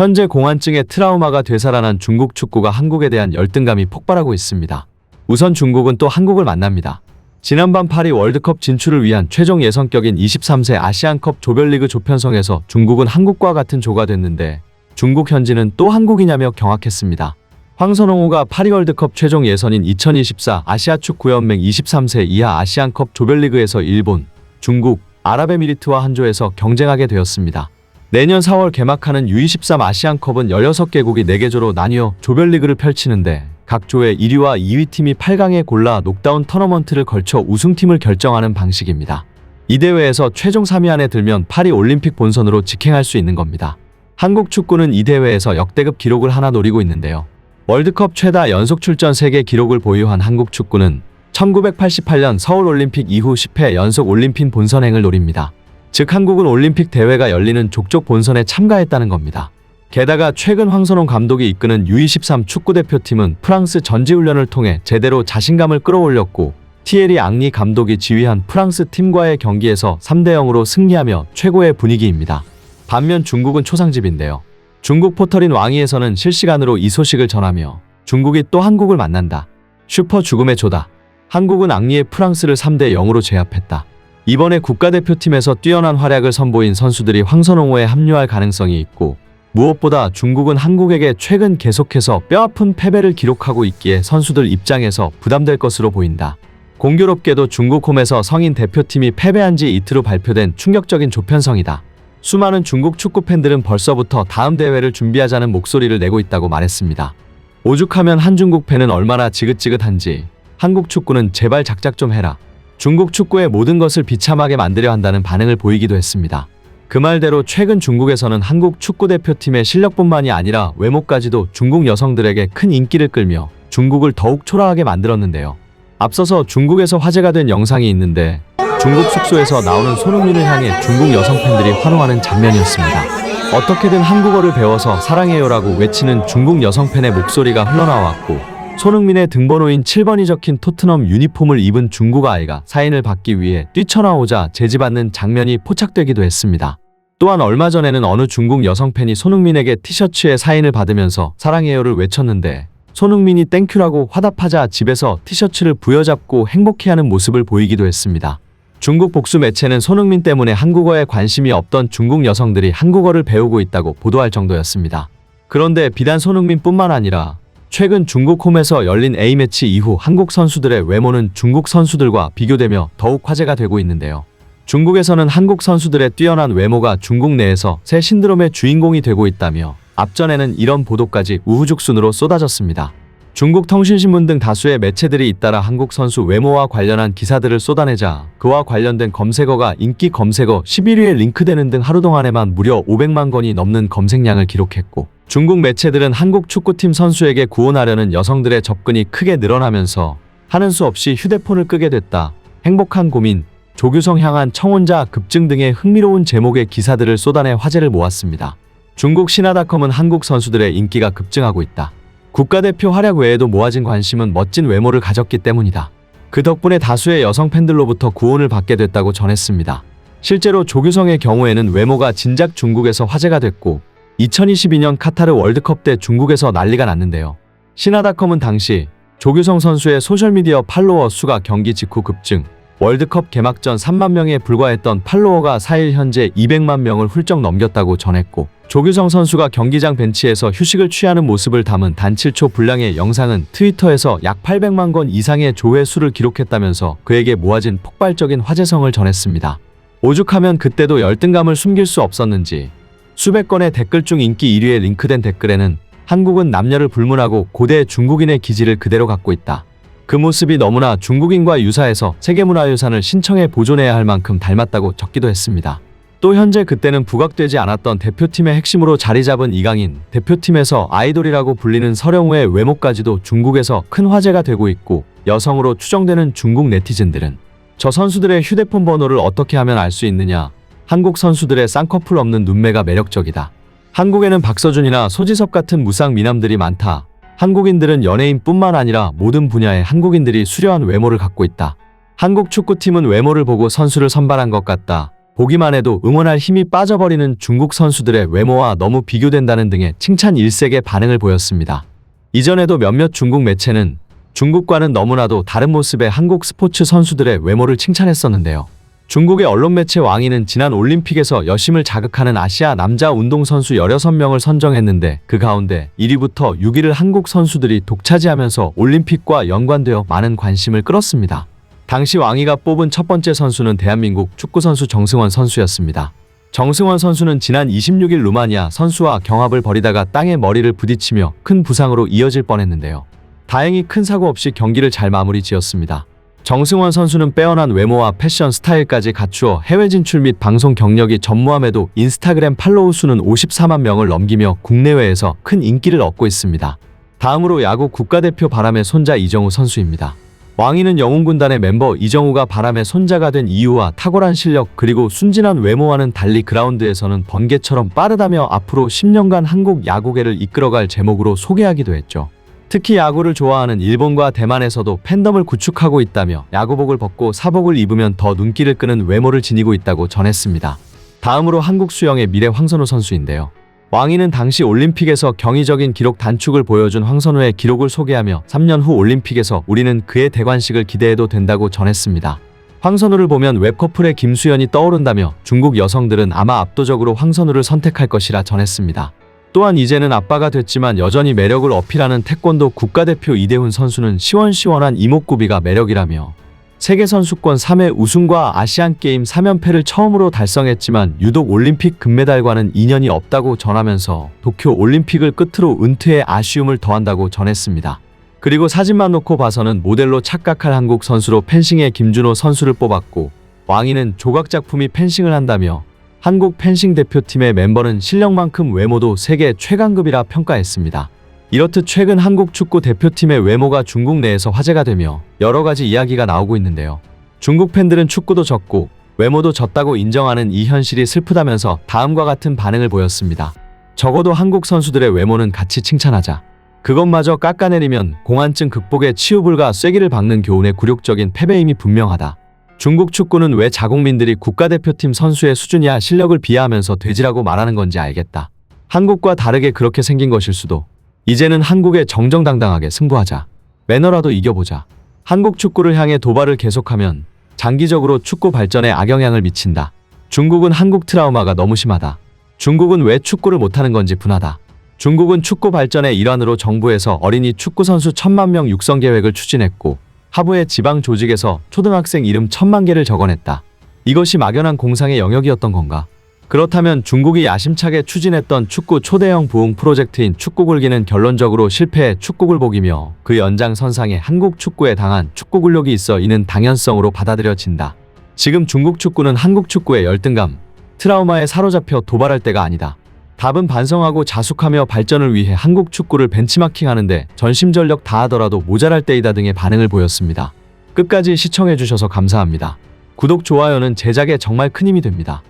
현재 공안증의 트라우마가 되살아난 중국 축구가 한국에 대한 열등감이 폭발하고 있습니다. 우선 중국은 또 한국을 만납니다. 지난밤 파리 월드컵 진출을 위한 최종 예선격인 23세 아시안컵 조별리그 조편성에서 중국은 한국과 같은 조가 됐는데 중국 현지는 또 한국이냐며 경악했습니다. 황선홍호가 파리 월드컵 최종 예선인 2024 아시아축구연맹 23세 이하 아시안컵 조별리그에서 일본, 중국, 아랍에미리트와 한 조에서 경쟁하게 되었습니다. 내년 4월 개막하는 U23 아시안컵은 16개국이 4개 조로 나뉘어 조별리그를 펼치는데 각 조의 1위와 2위 팀이 8강에 골라 녹다운 터너먼트를 걸쳐 우승팀을 결정하는 방식입니다. 이 대회에서 최종 3위 안에 들면 파리 올림픽 본선으로 직행할 수 있는 겁니다. 한국 축구는 이 대회에서 역대급 기록을 하나 노리고 있는데요. 월드컵 최다 연속 출전 세계 기록을 보유한 한국 축구는 1988년 서울 올림픽 이후 10회 연속 올림픽 본선행을 노립니다. 즉 한국은 올림픽 대회가 열리는 족족 본선에 참가했다는 겁니다. 게다가 최근 황선홍 감독이 이끄는 U23 축구대표팀은 프랑스 전지훈련을 통해 제대로 자신감을 끌어올렸고 티에리 앙리 감독이 지휘한 프랑스 팀과의 경기에서 3대 0으로 승리하며 최고의 분위기입니다. 반면 중국은 초상집인데요. 중국 포털인 왕이에서는 실시간으로 이 소식을 전하며 중국이 또 한국을 만난다. 슈퍼 죽음의 조다. 한국은 앙리의 프랑스를 3대 0으로 제압했다. 이번에 국가대표팀에서 뛰어난 활약을 선보인 선수들이 황선홍호에 합류할 가능성이 있고 무엇보다 중국은 한국에게 최근 계속해서 뼈아픈 패배를 기록하고 있기에 선수들 입장에서 부담될 것으로 보인다. 공교롭게도 중국 홈에서 성인 대표팀이 패배한 지 이틀 후 발표된 충격적인 조편성이다. 수많은 중국 축구 팬들은 벌써부터 다음 대회를 준비하자는 목소리를 내고 있다고 말했습니다. 오죽하면 한중국 팬은 얼마나 지긋지긋한지 한국 축구는 제발 작작 좀 해라. 중국 축구의 모든 것을 비참하게 만들려 한다는 반응을 보이기도 했습니다. 그 말대로 최근 중국에서는 한국 축구 대표팀의 실력뿐만이 아니라 외모까지도 중국 여성들에게 큰 인기를 끌며 중국을 더욱 초라하게 만들었는데요. 앞서서 중국에서 화제가 된 영상이 있는데 중국 숙소에서 나오는 손흥민을 향해 중국 여성 팬들이 환호하는 장면이었습니다. 어떻게든 한국어를 배워서 사랑해요라고 외치는 중국 여성 팬의 목소리가 흘러나왔고 손흥민의 등번호인 7번이 적힌 토트넘 유니폼을 입은 중국 아이가 사인을 받기 위해 뛰쳐나오자 제지받는 장면이 포착되기도 했습니다. 또한 얼마 전에는 어느 중국 여성 팬이 손흥민에게 티셔츠에 사인을 받으면서 사랑해요를 외쳤는데 손흥민이 땡큐라고 화답하자 집에서 티셔츠를 부여잡고 행복해하는 모습을 보이기도 했습니다. 중국 복수 매체는 손흥민 때문에 한국어에 관심이 없던 중국 여성들이 한국어를 배우고 있다고 보도할 정도였습니다. 그런데 비단 손흥민뿐만 아니라 최근 중국 홈에서 열린 A매치 이후 한국 선수들의 외모는 중국 선수들과 비교되며 더욱 화제가 되고 있는데요. 중국에서는 한국 선수들의 뛰어난 외모가 중국 내에서 새 신드롬의 주인공이 되고 있다며 앞전에는 이런 보도까지 우후죽순으로 쏟아졌습니다. 중국 통신신문 등 다수의 매체들이 잇따라 한국 선수 외모와 관련한 기사들을 쏟아내자 그와 관련된 검색어가 인기 검색어 11위에 링크되는 등 하루 동안에만 무려 500만 건이 넘는 검색량을 기록했고 중국 매체들은 한국 축구팀 선수에게 구원하려는 여성들의 접근이 크게 늘어나면서 하는 수 없이 휴대폰을 끄게 됐다. 행복한 고민, 조규성 향한 청혼자 급증 등의 흥미로운 제목의 기사들을 쏟아내 화제를 모았습니다. 중국 신화닷컴은 한국 선수들의 인기가 급증하고 있다. 국가대표 활약 외에도 모아진 관심은 멋진 외모를 가졌기 때문이다. 그 덕분에 다수의 여성 팬들로부터 구원을 받게 됐다고 전했습니다. 실제로 조규성의 경우에는 외모가 진작 중국에서 화제가 됐고 2022년 카타르 월드컵 때 중국에서 난리가 났는데요. 신화닷컴은 당시 조규성 선수의 소셜미디어 팔로워 수가 경기 직후 급증, 월드컵 개막 전 3만 명에 불과했던 팔로워가 4일 현재 200만 명을 훌쩍 넘겼다고 전했고 조규성 선수가 경기장 벤치에서 휴식을 취하는 모습을 담은 단 7초 분량의 영상은 트위터에서 약 800만 건 이상의 조회수를 기록했다면서 그에게 모아진 폭발적인 화제성을 전했습니다. 오죽하면 그때도 열등감을 숨길 수 없었는지 수백 건의 댓글 중 인기 1위에 링크된 댓글에는 한국은 남녀를 불문하고 고대 중국인의 기질을 그대로 갖고 있다. 그 모습이 너무나 중국인과 유사해서 세계문화유산을 신청해 보존해야 할 만큼 닮았다고 적기도 했습니다. 또 현재 그때는 부각되지 않았던 대표팀의 핵심으로 자리 잡은 이강인, 대표팀에서 아이돌이라고 불리는 서령우의 외모까지도 중국에서 큰 화제가 되고 있고 여성으로 추정되는 중국 네티즌들은 저 선수들의 휴대폰 번호를 어떻게 하면 알 수 있느냐 한국 선수들의 쌍꺼풀 없는 눈매가 매력적이다. 한국에는 박서준이나 소지섭 같은 무쌍 미남들이 많다. 한국인들은 연예인뿐만 아니라 모든 분야의 한국인들이 수려한 외모를 갖고 있다. 한국 축구팀은 외모를 보고 선수를 선발한 것 같다. 보기만 해도 응원할 힘이 빠져버리는 중국 선수들의 외모와 너무 비교된다는 등의 칭찬 일색의 반응을 보였습니다. 이전에도 몇몇 중국 매체는 중국과는 너무나도 다른 모습의 한국 스포츠 선수들의 외모를 칭찬했었는데요. 중국의 언론 매체 왕위는 지난 올림픽에서 여심을 자극하는 아시아 남자 운동선수 16명을 선정했는데 그 가운데 1위부터 6위를 한국 선수들이 독차지하면서 올림픽과 연관되어 많은 관심을 끌었습니다. 당시 왕위가 뽑은 첫 번째 선수는 대한민국 축구선수 정승원 선수였습니다. 정승원 선수는 지난 26일 루마니아 선수와 경합을 벌이다가 땅에 머리를 부딪히며 큰 부상으로 이어질 뻔했는데요. 다행히 큰 사고 없이 경기를 잘 마무리 지었습니다. 정승원 선수는 빼어난 외모와 패션 스타일까지 갖추어 해외 진출 및 방송 경력이 전무함에도 인스타그램 팔로우 수는 54만 명을 넘기며 국내외에서 큰 인기를 얻고 있습니다. 다음으로 야구 국가대표 바람의 손자 이정우 선수입니다. 왕위는 영웅군단의 멤버 이정우가 바람의 손자가 된 이유와 탁월한 실력 그리고 순진한 외모와는 달리 그라운드에서는 번개처럼 빠르다며 앞으로 10년간 한국 야구계를 이끌어갈 제목으로 소개하기도 했죠. 특히 야구를 좋아하는 일본과 대만에서도 팬덤을 구축하고 있다며 야구복을 벗고 사복을 입으면 더 눈길을 끄는 외모를 지니고 있다고 전했습니다. 다음으로 한국 수영의 미래 황선우 선수인데요. 왕위는 당시 올림픽에서 경이적인 기록 단축을 보여준 황선우의 기록을 소개하며 3년 후 올림픽에서 우리는 그의 대관식을 기대해도 된다고 전했습니다. 황선우를 보면 웹커플의 김수현이 떠오른다며 중국 여성들은 아마 압도적으로 황선우를 선택할 것이라 전했습니다. 또한 이제는 아빠가 됐지만 여전히 매력을 어필하는 태권도 국가대표 이대훈 선수는 시원시원한 이목구비가 매력이라며 세계선수권 3회 우승과 아시안게임 3연패를 처음으로 달성했지만 유독 올림픽 금메달과는 인연이 없다고 전하면서 도쿄 올림픽을 끝으로 은퇴에 아쉬움을 더한다고 전했습니다. 그리고 사진만 놓고 봐서는 모델로 착각할 한국 선수로 펜싱의 김준호 선수를 뽑았고 왕위는 조각작품이 펜싱을 한다며 한국 펜싱 대표팀의 멤버는 실력만큼 외모도 세계 최강급이라 평가했습니다. 이렇듯 최근 한국 축구 대표팀의 외모가 중국 내에서 화제가 되며 여러 가지 이야기가 나오고 있는데요. 중국 팬들은 축구도 졌고 외모도 졌다고 인정하는 이 현실이 슬프다면서 다음과 같은 반응을 보였습니다. 적어도 한국 선수들의 외모는 같이 칭찬하자. 그것마저 깎아내리면 공안증 극복에 치유불가 쐐기를 박는 교훈의 굴욕적인 패배임이 분명하다. 중국 축구는 왜 자국민들이 국가대표팀 선수의 수준이야 실력을 비하하면서 돼지라고 말하는 건지 알겠다. 한국과 다르게 그렇게 생긴 것일 수도. 이제는 한국에 정정당당하게 승부하자. 매너라도 이겨보자. 한국 축구를 향해 도발을 계속하면 장기적으로 축구 발전에 악영향을 미친다. 중국은 한국 트라우마가 너무 심하다. 중국은 왜 축구를 못하는 건지 분하다. 중국은 축구 발전의 일환으로 정부에서 어린이 축구 선수 천만 명 육성 계획을 추진했고 하부의 지방 조직에서 초등학생 이름 천만 개를 적어냈다. 이것이 막연한 공상의 영역이었던 건가? 그렇다면 중국이 야심차게 추진했던 축구 초대형 부흥 프로젝트인 축구굴기는 결론적으로 실패해 축구굴복이며 그 연장선상에 한국 축구에 당한 축구 굴욕이 있어 이는 당연성으로 받아들여진다. 지금 중국 축구는 한국 축구의 열등감, 트라우마에 사로잡혀 도발할 때가 아니다. 답은 반성하고 자숙하며 발전을 위해 한국 축구를 벤치마킹하는데 전심전력 다하더라도 모자랄 때이다 등의 반응을 보였습니다. 끝까지 시청해주셔서 감사합니다. 구독, 좋아요는 제작에 정말 큰 힘이 됩니다.